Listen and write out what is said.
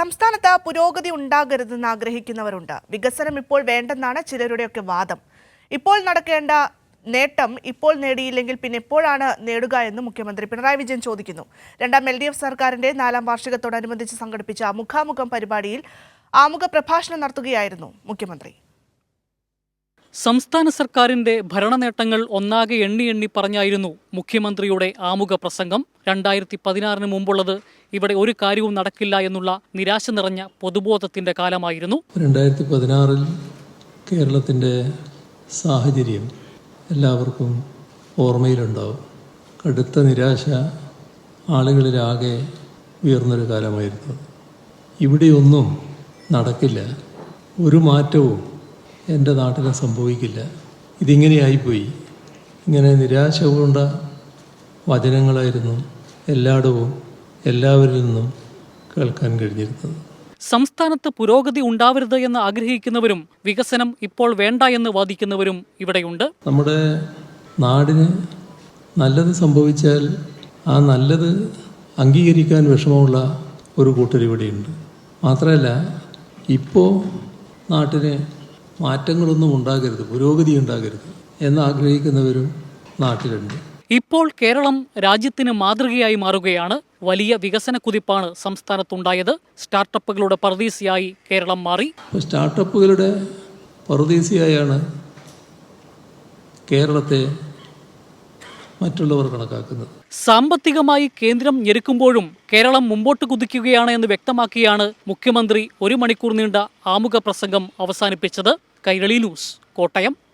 സംസ്ഥാനത്ത് പുരോഗതി ഉണ്ടാകരുതെന്ന് ആഗ്രഹിക്കുന്നവരുണ്ട്. വികസനം ഇപ്പോൾ വേണ്ടെന്നാണ് ചിലരുടെയൊക്കെ വാദം. ഇപ്പോൾ നടക്കേണ്ട നേട്ടം ഇപ്പോൾ നേടിയില്ലെങ്കിൽ പിന്നെ എപ്പോഴാണ് നേടുക എന്ന് മുഖ്യമന്ത്രി പിണറായി വിജയൻ ചോദിക്കുന്നു. രണ്ടാം എൽ ഡി എഫ് സർക്കാരിന്റെ നാലാം വാർഷികത്തോടനുബന്ധിച്ച് സംഘടിപ്പിച്ച മുഖാമുഖം പരിപാടിയിൽ ആമുഖ പ്രഭാഷണം നടത്തുകയായിരുന്നു മുഖ്യമന്ത്രി. സംസ്ഥാന സർക്കാരിന്റെ ഭരണനേട്ടങ്ങൾ ഒന്നാകെ എണ്ണി എണ്ണി പറഞ്ഞായിരുന്നു മുഖ്യമന്ത്രിയുടെ ആമുഖ പ്രസംഗം. രണ്ടായിരത്തി പതിനാറിന് മുമ്പുള്ളത് ഇവിടെ ഒരു കാര്യവും നടക്കില്ല എന്നുള്ള നിരാശ നിറഞ്ഞ പൊതുബോധത്തിന്റെ കാലമായിരുന്നു. രണ്ടായിരത്തി പതിനാറിൽ കേരളത്തിന്റെ സാഹചര്യം എല്ലാവർക്കും ഓർമ്മയിലുണ്ടാവും. കടുത്ത നിരാശ ആളുകളിലാകെ ഉയർന്നൊരു കാലമായിരുന്നു. ഇവിടെയൊന്നും നടക്കില്ല. ഒരു മാറ്റവും എന്റെ നാട്ടിലും സംഭവിക്കില്ല. ഇതിങ്ങനെയായിപ്പോയി. ഇങ്ങനെ നിരാശ കൊണ്ട വചനങ്ങളായിരുന്നു എല്ലായിടവും എല്ലാവരിൽ നിന്നും കേൾക്കാൻ കഴിഞ്ഞിരുന്നത്. സംസ്ഥാനത്ത് പുരോഗതി ഉണ്ടാവരുത് എന്ന് ആഗ്രഹിക്കുന്നവരും വികസനം ഇപ്പോൾ വേണ്ട എന്ന് വാദിക്കുന്നവരും ഇവിടെയുണ്ട്. നമ്മുടെ നാടിന് നല്ലത് സംഭവിച്ചാൽ ആ നല്ലത് അംഗീകരിക്കാൻ വിഷമമുള്ള ഒരു കൂട്ടർ ഇവിടെയുണ്ട്. മാത്രമല്ല ഇപ്പോൾ നാട്ടിന് മാറ്റങ്ങളൊന്നും ഉണ്ടാകരുത് പുരോഗതി ഉണ്ടാകരുത് എന്ന് ആഗ്രഹിക്കുന്നവരും നാട്ടിലുണ്ട്. ഇപ്പോൾ കേരളം രാജ്യത്തിന് മാതൃകയായി മാറുകയാണ്. വലിയ വികസന കുതിപ്പാണ് സംസ്ഥാനത്തുണ്ടായത്. സ്റ്റാർട്ടപ്പുകളുടെ പർദീസിയായി കേരളം മാറി. സ്റ്റാർട്ടപ്പുകളുടെ പർദീസിയായാണ് കേരളത്തെ മറ്റുള്ളവർ കണക്കാക്കുന്നത്. സാമ്പത്തികമായി കേന്ദ്രം ഞെരുക്കുമ്പോഴും കേരളം മുമ്പോട്ട് കുതിക്കുകയാണ് എന്ന് വ്യക്തമാക്കിയാണ് മുഖ്യമന്ത്രി ഒരു മണിക്കൂർ നീണ്ട ആമുഖ പ്രസംഗം അവസാനിപ്പിച്ചത്. കൈരളി ന്യൂസ് കോട്ടയം